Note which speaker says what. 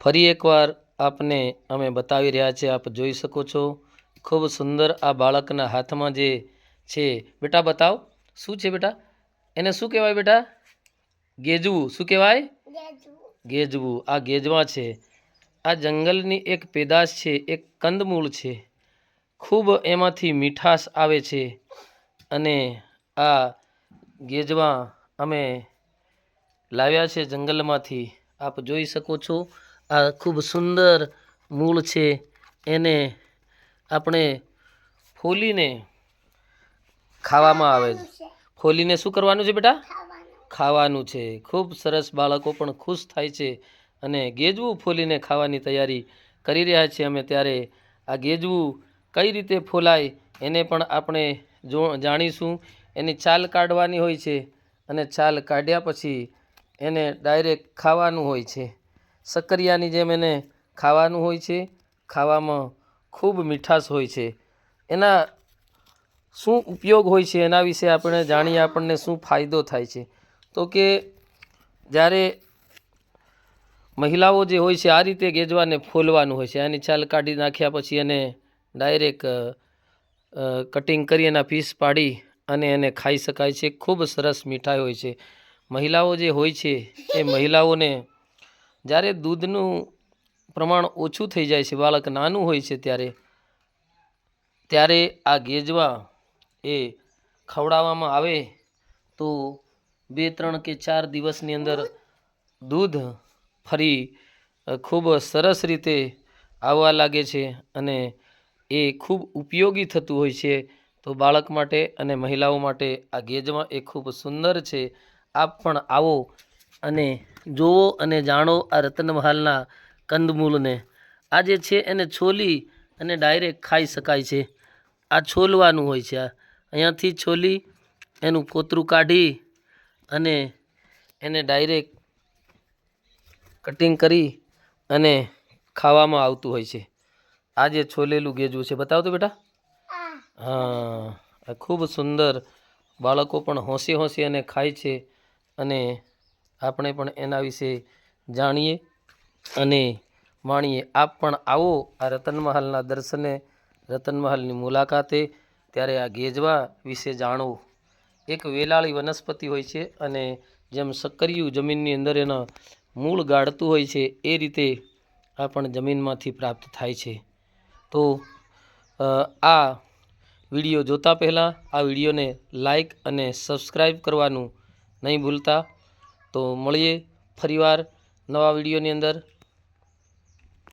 Speaker 1: ફરી એકવાર આપને અમે બતાવી રહ્યા છે આપ જોઈ શકો છો. ખૂબ સુંદર આ બાળકના હાથમાં જે છે. બેટા બતાવ, શું છે બેટા? એને શું કહેવાય બેટા? ગેજવું, શું કહેવાય? ગેજવું. આ ગેજવા છે. આ જંગલની એક પેદાશ છે, એક કંદમૂળ છે. ખૂબ એમાંથી મીઠાશ આવે છે. અને આ ગેજવા અમે લાવ્યા છે જંગલમાંથી. આપ જોઈ શકો છો. આ ખૂબ સુંદર મૂળ છે. એને આપણે ફોલીને ખાવામાં આવે છે. ફોલીને શું કરવાનું છે બેટા? ખાવાનું છે. ખૂબ સરસ બાળકો પણ ખુશ થાય છે અને ગેજવું ફોલીને ખાવાની તૈયારી કરી રહ્યા છીએ અમે ત્યારે. આ ગેજવું કઈ રીતે ફોલાય એને પણ આપણે જો જાણીશું. એની છાલ કાઢવાની હોય છે અને છાલ કાઢ્યા પછી એને ડાયરેક્ટ ખાવાનું હોય છે. સક્કરિયાની જેમ એને ખાવાનું હોય છે, ખાવામાં ખૂબ મીઠાશ હોય છે. એના શું ઉપયોગ હોય છે એના વિશે આપણે જાણીએ, આપણને શું ફાયદો થાય છે? તો કે જ્યારે મહિલાઓ જે હોય છે આ રીતે ગેજવાને ફોલવાનું હોય છે, આની છાલ કાઢી નાખ્યા પછી એને ડાયરેક્ટ કટિંગ કરી એના પીસ પાડી અને એને ખાઈ શકાય છે. ખૂબ સરસ મીઠાઈ હોય છે. મહિલાઓ જે હોય છે એ મહિલાઓને જ્યારે દૂધનું પ્રમાણ ઓછું થઈ જાય છે, બાળક નાનું હોય છે ત્યારે ત્યારે આ ગેજવા એ ખવડાવવામાં આવે તો બે, ત્રણ કે ચાર દિવસની અંદર દૂધ ફરી ખૂબ સરસ રીતે આવવા લાગે છે અને એ ખૂબ ઉપયોગી થતું હોય છે. તો બાળક માટે અને મહિલાઓ માટે આ ગેજવા એ ખૂબ સુંદર છે. આપ પણ આવો અને જુઓ અને જાણો આ રતનમહાલના કંદમૂળને આ જે છે એને છોલી અને ડાયરેક્ટ ખાઈ શકાય છે. આ છોલવાનું હોય છે આ. અહીંયાથી છોલી, એનું કોતરું કાઢી અને એને ડાયરેક્ટ કટિંગ કરી અને ખાવામાં આવતું હોય છે. આ જે છોલેલું ગેજવું છે, બતાવો તો બેટા. હા ખૂબ સુંદર બાળકો પણ હોંશે હોંશે અને ખાય છે અને આપણે પણ એના વિશે જાણીએ અને માણીએ. આપ પણ આવો આ રતનમહાલના દર્શને, રતનમહાલની મુલાકાતે, ત્યારે આ ગેજવા વિશે જાણો. એક વેલાળી વનસ્પતિ હોય છે અને જેમ સક્કરિયું જમીનની અંદર એના મૂળ ગાળતું હોય છે, એ રીતે આ પણ જમીનમાંથી પ્રાપ્ત થાય છે. તો આ વીડિયો જોતા પહેલાં આ વિડીયોને લાઈક અને સબસ્ક્રાઈબ કરવાનું નહીં ભૂલતા. તો મળીએ ફરીવાર નવા વિડીયોની અંદર.